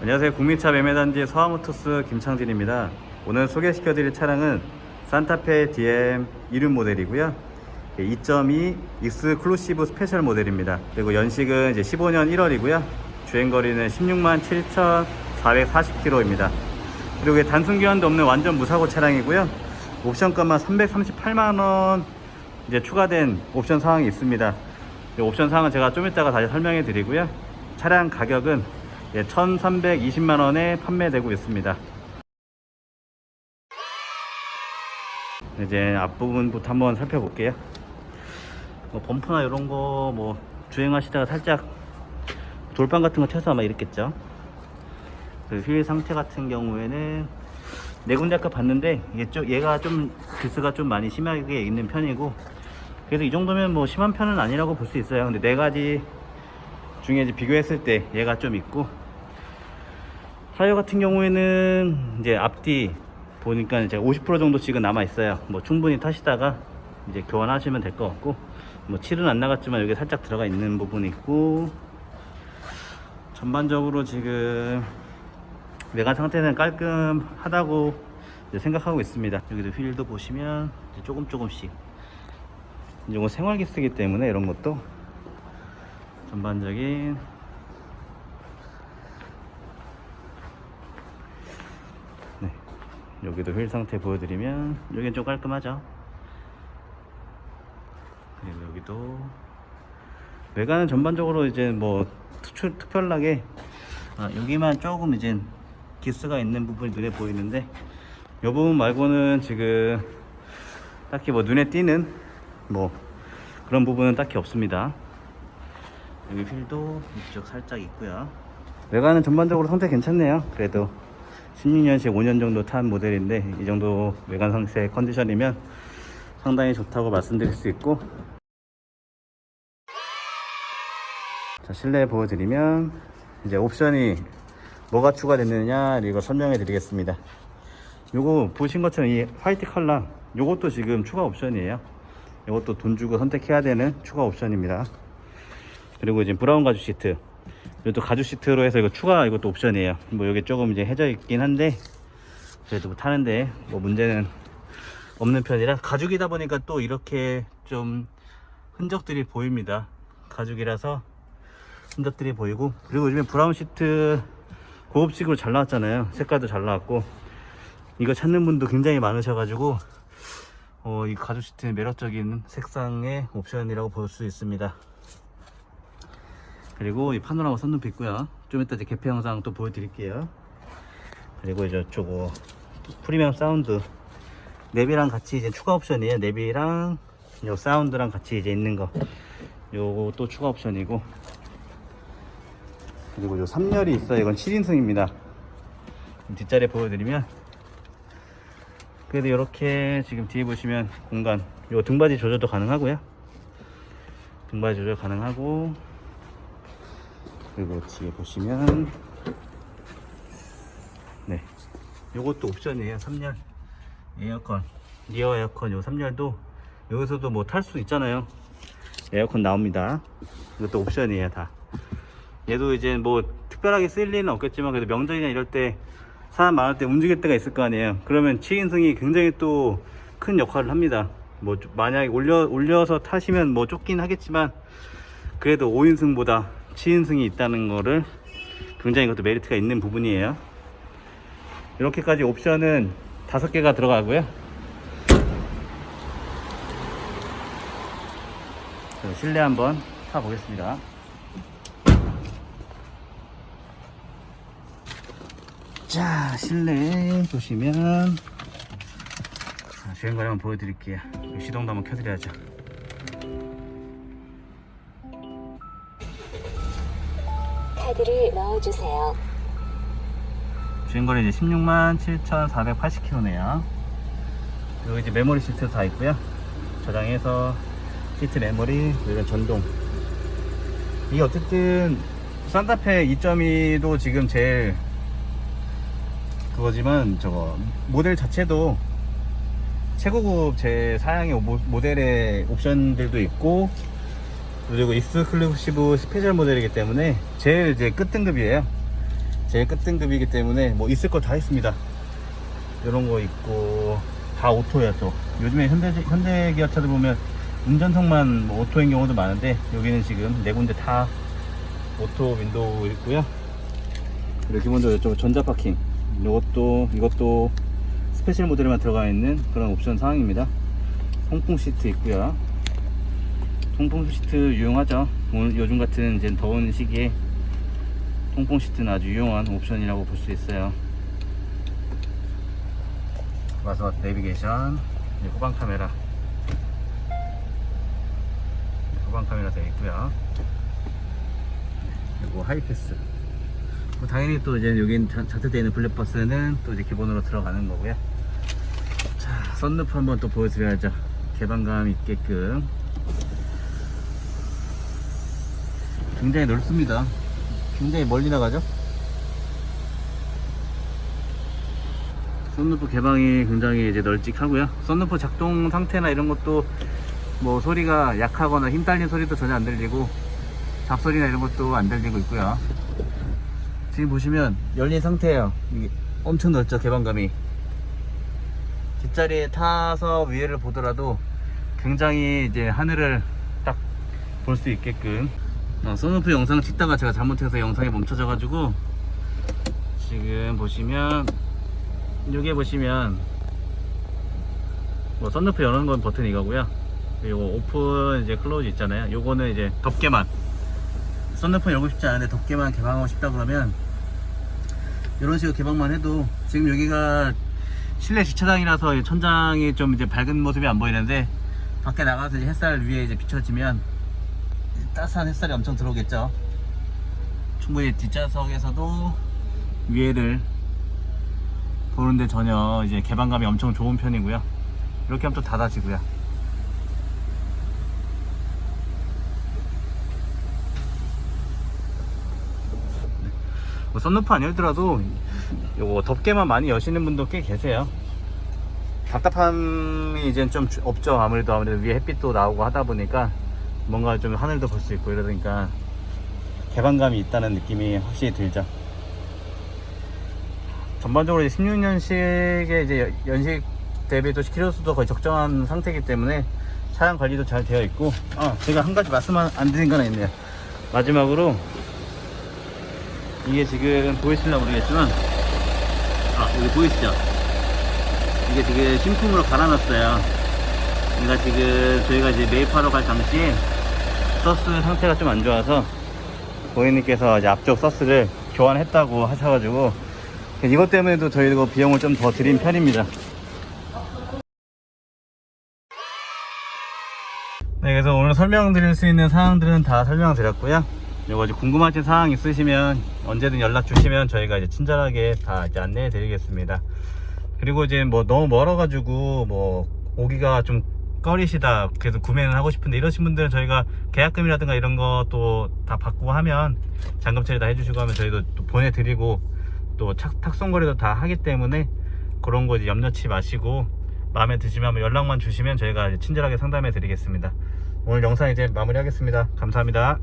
안녕하세요. 국민차 매매단지 서하모토스 김창진입니다. 오늘 소개시켜드릴 차량은 산타페 DM 이륜 모델이고요. 2.2 익스클루시브 스페셜 모델입니다. 그리고 연식은 이제 15년 1월이고요. 주행거리는 16만 7,440km입니다. 그리고 단순 교환도 없는 완전 무사고 차량이고요. 옵션값만 334만원 이제 추가된 옵션 사항이 있습니다. 이 옵션 사항은 제가 좀 이따가 다시 설명해 드리고요. 차량 가격은 1,320만 원에 판매되고 있습니다. 이제 앞부분부터 한번 살펴볼게요. 뭐 범퍼나 이런 거 뭐 주행하시다가 살짝 돌방 같은 거 쳐서 아마 이랬겠죠. 그 휠 상태 같은 경우에는 네 군데 아까 봤는데 이게 좀 얘가 좀 기스가 좀 많이 심하게 있는 편이고 그래서 이 정도면 뭐 심한 편은 아니라고 볼 수 있어요. 근데 네 가지 중에 이제 비교했을 때 얘가 좀 있고 타이어 같은 경우에는 이제 앞뒤 보니까 이제 50% 정도씩은 남아 있어요. 뭐 충분히 타시다가 이제 교환하시면 될 것 같고 뭐 칠은 안 나갔지만 여기 살짝 들어가 있는 부분이 있고 전반적으로 지금 외관 상태는 깔끔하다고 생각하고 있습니다. 여기도 휠도 보시면 조금 조금씩 이거 생활기 쓰기 때문에 이런 것도 전반적인 여기도 휠 상태 보여드리면 여긴 좀 깔끔하죠? 그리고 여기도 외관은 전반적으로 이제 뭐 특출, 특별하게 아, 여기만 조금 이제 기스가 있는 부분이 눈에 보이는데 이 부분 말고는 지금 딱히 뭐 눈에 띄는 뭐 그런 부분은 딱히 없습니다. 여기 휠도 이쪽 살짝 있고요. 외관은 전반적으로 상태 괜찮네요 그래도 16년씩 5년 정도 탄 모델인데 이 정도 외관 상태 컨디션이면 상당히 좋다고 말씀드릴 수 있고. 자 실내 보여드리면 이제 옵션이 뭐가 추가됐느냐 이걸 설명해 드리겠습니다. 요거 보신 것처럼 이 화이트 컬러 요것도 지금 추가 옵션이에요. 이것도 돈 주고 선택해야 되는 추가 옵션입니다. 그리고 이제 브라운 가죽 시트 이것도 가죽 시트로 해서 이거 추가 이것도 옵션이에요. 뭐 여기 조금 이제 해져 있긴 한데 그래도 뭐 타는데 뭐 문제는 없는 편이라 가죽이다 보니까 또 이렇게 좀 흔적들이 보입니다. 가죽이라서 흔적들이 보이고 그리고 요즘에 브라운 시트 고급식으로 잘 나왔잖아요. 색깔도 잘 나왔고 이거 찾는 분도 굉장히 많으셔가지고 어, 이 가죽 시트는 매력적인 색상의 옵션이라고 볼 수 있습니다 그리고 이 파노라마 선룸도 있고요. 좀 이따 이제 개폐 영상 또 보여드릴게요. 그리고 이제 저거 프리미엄 사운드. 내비랑 같이 이제 추가 옵션이에요. 내비랑 요 사운드랑 같이 이제 있는 거. 또 추가 옵션이고. 그리고 요 3열이 있어요. 이건 7인승입니다. 뒷자리 보여드리면. 그래도 이렇게 지금 뒤에 보시면 공간 요 등받이 조절도 가능하고요. 등받이 조절 가능하고 그리고 뒤에 보시면 네. 요것도 옵션이에요 3열. 에어컨. 리어 에어컨 요 3열도 여기서도 뭐 탈 수 있잖아요. 에어컨 나옵니다. 이것도 옵션이에요 다. 얘도 이제 뭐 특별하게 쓸 일은 없겠지만 그래도 명절이나 이럴 때 사람 많을 때 움직일 때가 있을 거 아니에요. 그러면 7인승이 굉장히 또 큰 역할을 합니다. 뭐 만약에 올려, 올려서 타시면 뭐 쫓긴 하겠지만 그래도 5인승보다 7인승이 있다는 거를 굉장히 그것도 메리트가 있는 부분이에요. 이렇게까지 옵션은 다섯 개가 들어가고요. 자, 실내 한번 타보겠습니다. 자 실내 보시면 자, 주행거리 한번 보여드릴게요. 시동도 한번 켜드려야죠 카드를 넣어주세요. 주행거리 이제 16만 7,480km네요. 그리고 이제 메모리 시트 다 있고요. 저장해서 시트 메모리 그리고 전동. 이게 어쨌든 산타페 2.2도 지금 제일 그거지만 저거 모델 자체도 최고급 제 사양의 모- 모델의 옵션들도 있고 그리고 익스클루시브 스페셜 모델이기 때문에 제일 이제 끝등급이에요 제일 끝등급이기 때문에 뭐 있을 거 다 있습니다. 이런 거 있고 다 오토야 또. 요즘에 현대 현대 기아차들 보면 운전석만 뭐 오토인 경우도 많은데 여기는 지금 네 군데 다 오토 윈도우 있고요. 그리고 기본적으로 이쪽 전자 파킹. 이것도 이것도 스페셜 모델에만 들어가 있는 그런 옵션 사항입니다. 통풍 시트 있고요. 통풍 시트 유용하죠. 오늘 요즘 같은 이제 더운 시기에 통풍 시트는 아주 유용한 옵션이라고 볼 수 있어요. 와서 내비게이션, 후방 카메라, 후방 카메라 되어 있고요. 그리고 하이패스. 뭐 당연히 또 이제 자- 자태되어 있는 블랙버스는 또 이제 기본으로 들어가는 거고요. 자, 썬루프 한번 또 보여드려야죠. 개방감 있게끔. 굉장히 넓습니다. 굉장히 멀리 나가죠? 썬루프 개방이 굉장히 이제 널찍하고요. 썬루프 작동 상태나 이런 것도 뭐 소리가 약하거나 힘 딸린 소리도 전혀 안 들리고 잡소리나 이런 것도 안 들리고 있고요. 지금 보시면 열린 상태예요. 이게 엄청 넓죠 개방감이. 뒷자리에 타서 위에를 보더라도 굉장히 이제 하늘을 딱 볼 수 있게끔 어, 썬루프 영상 찍다가 제가 잘못해서 영상이 멈춰져 가지고 지금 보시면 여기에 보시면 뭐 썬루프 여는 건 버튼 이거고요. 그리고 오픈 이제 클로즈 있잖아요. 요거는 이제 덮개만. 썬루프 열고 싶지 않은데 덮개만 개방하고 싶다 그러면 이런 식으로 개방만 해도 지금 여기가 실내 주차장이라서 이 천장이 좀 이제 밝은 모습이 안 보이는데 밖에 나가서 햇살 위에 이제 비춰지면 따스한 햇살이 엄청 들어오겠죠. 충분히 뒷좌석에서도 위에를 보는데 전혀 이제 개방감이 엄청 좋은 편이고요. 이렇게 하면 또 닫아지고요. 뭐 썬루프 안 열더라도 요거 덮개만 많이 여시는 분도 꽤 계세요. 답답함이 이제 좀 주- 없죠. 아무래도 아무래도 위에 햇빛도 나오고 하다 보니까 뭔가 좀 하늘도 볼 수 있고 이러니까 개방감이 있다는 느낌이 확실히 들죠. 전반적으로 16년식의 이제 연식 대비 또 키로수도 거의 적정한 상태이기 때문에 차량 관리도 잘 되어 있고 아 제가 한 가지 말씀 안- 안 드린 거 하나 있네요. 마지막으로 이게 지금 보이실나 모르겠지만 아 여기 보이시죠? 이게 지금 신품으로 갈아놨어요. 그러니까 지금 저희가 이제 매입하러 갈 당시에 서스 상태가 좀 안 좋아서 고객님께서 이제 앞쪽 서스를 교환했다고 하셔가지고 이것 때문에도 저희도 비용을 좀 더 드린 편입니다. 네, 그래서 오늘 설명드릴 수 있는 사항들은 다 설명드렸고요. 이제 궁금하신 사항 있으시면 언제든 연락 주시면 저희가 이제 친절하게 다 이제 안내해 드리겠습니다. 그리고 이제 뭐 너무 멀어 가지고 뭐 오기가 좀 꺼리시다 그래서 구매는 하고 싶은데 이러신 분들은 저희가 계약금이라든가 이런 것도 다 받고 하면 잔금 처리 다 해주시고 하면 저희도 또 보내드리고 또 착, 탁송 거래도 다 하기 때문에 그런 거 이제 염려치 마시고 마음에 드시면 연락만 주시면 저희가 친절하게 상담해 드리겠습니다. 오늘 영상 이제 마무리하겠습니다. 감사합니다.